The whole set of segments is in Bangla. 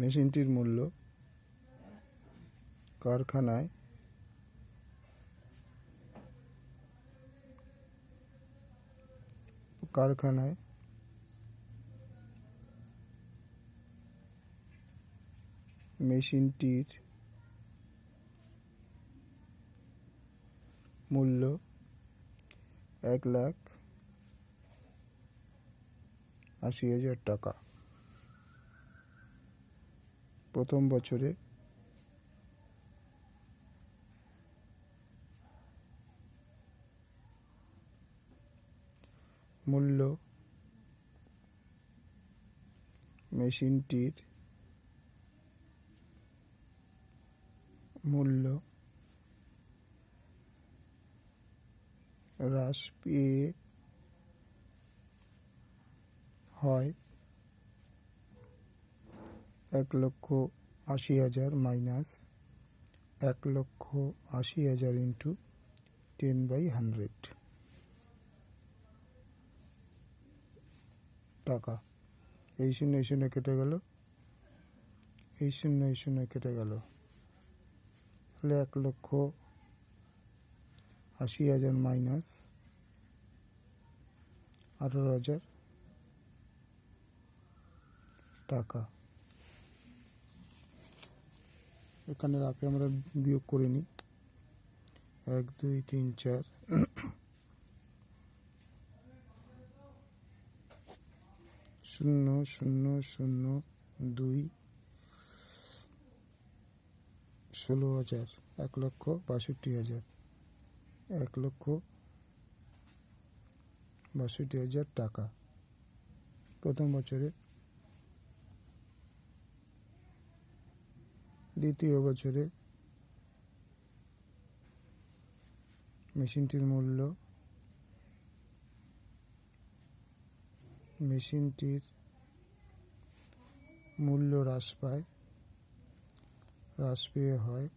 মেশিনটির মূল্য কারখানায় কারখানায় মেশিনটির মূল্য এক লাখ আশি হাজার টাকা। প্রথম বছরে। মূল্য মেশিনটির মূল্য হ্রাস পেয়ে হয়। এক লক্ষ আশি হাজার মাইনাস এক লক্ষ আশি হাজার ইন্টু টেন বাই হান্ড্রেড টাকা। এই শূন্য এই শূন্য কেটে গেল। এই শূন্য এই শূন্য কেটে গেল। তাহলে এক লক্ষ আশি হাজার মাইনাস আঠারো হাজার টাকা। এখানে আগে আমরা বিয়োগ করে নিই। এক, দুই, তিন, চার। শূন্য শূন্য শূন্য, দুই, ষোলো হাজার, এক লক্ষ বাষট্টি হাজার। এক লক্ষ বাষট্টি হাজার টাকা। প্রথম বছরে দ্বিতীয় বছরে মেশিনটির মূল্য মেশিনটির মূল্য হ্রাস পায় হ্রাস পেয়ে হয়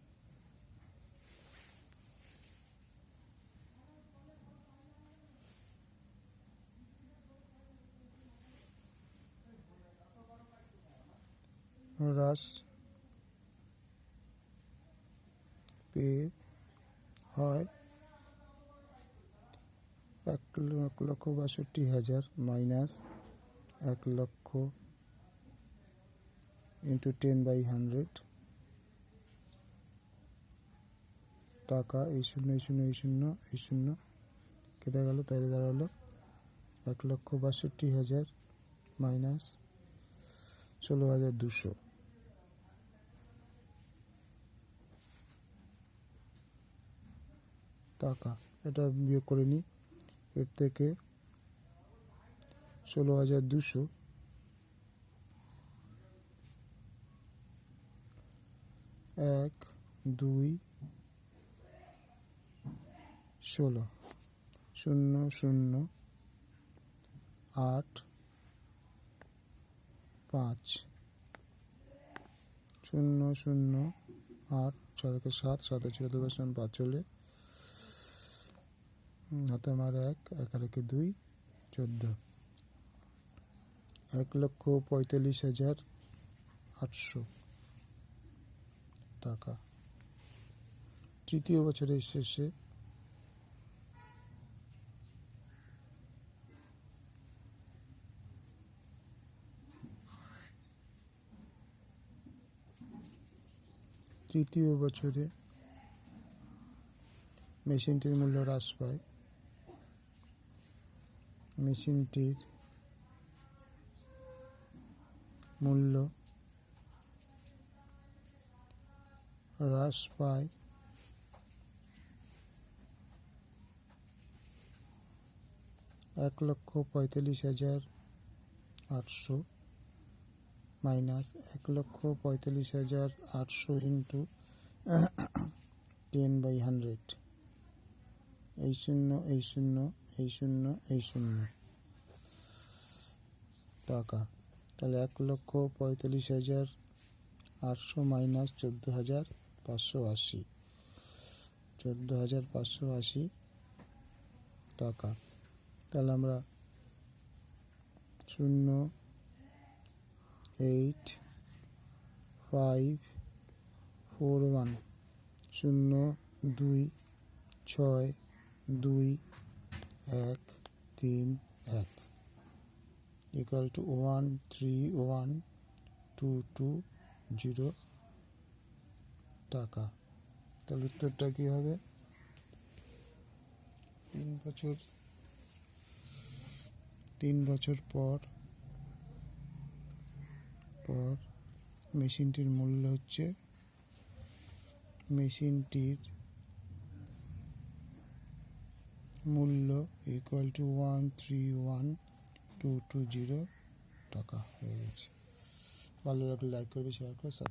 হ্রাস পেয়ে হয় এক লক্ষ বাষট্টি হাজার মাইনাস এক লক্ষ ইন্টু টেন বাই হান্ড্রেড টাকা, এই শূন্য এই শূন্য এই শূন্য এই শূন্য কেটে গেল, তাহলে দাঁড়াল এক লক্ষ বাষট্টি হাজার মাইনাস ষোলো হাজার দুশো। টাকা। এটা বিয়োগ করে নিই। এর থেকে ষোলো হাজার দুশো। এক, দুই, ষোলো। শূন্য শূন্য, আট, পাঁচ। শূন্য শূন্য, আট ছয়কে সাত, সাতে ছিল দুটো পাঁচ চলে হাতে আমার এক একে দুই, চোদ্দ। এক লক্ষ পঁয়তাল্লিশ হাজার আটশো টাকা। তৃতীয় বছরের শেষে তৃতীয় বছরে মেশিনটির মূল্য হ্রাস পায়। মেশিনটির মূল্য হ্রাস পায়। এক লক্ষ পঁয়তাল্লিশ হাজার আটশো মাইনাস এক লক্ষ পঁয়তাল্লিশ হাজার আটশো ইন্টু টেন বাই হান্ড্রেড এই শূন্য এই শূন্য এই শূন্য এই শূন্য। টাকা। তাহলে এক লক্ষ পঁয়তাল্লিশ হাজার আটশো মাইনাস চোদ্দ হাজার পাঁচশো আশি। চোদ্দ হাজার পাঁচশো আশি টাকা। তাহলে আমরা শূন্য, এইট, ফাইভ, ফোর, ওয়ান। শূন্য, দুই, ছয়, দুই এক, তিন, এক। Equal to one three one two two zero টাকা। তাহলে উত্তরটা কী হবে? তিন বছর তিন বছর পর পর মেশিনটির মূল্য হচ্ছে মেশিনটির মূল্য equal to one three one two two zero টাকা হয়ে গেছে। ভালো লাগলে লাইক করবে শেয়ার করবে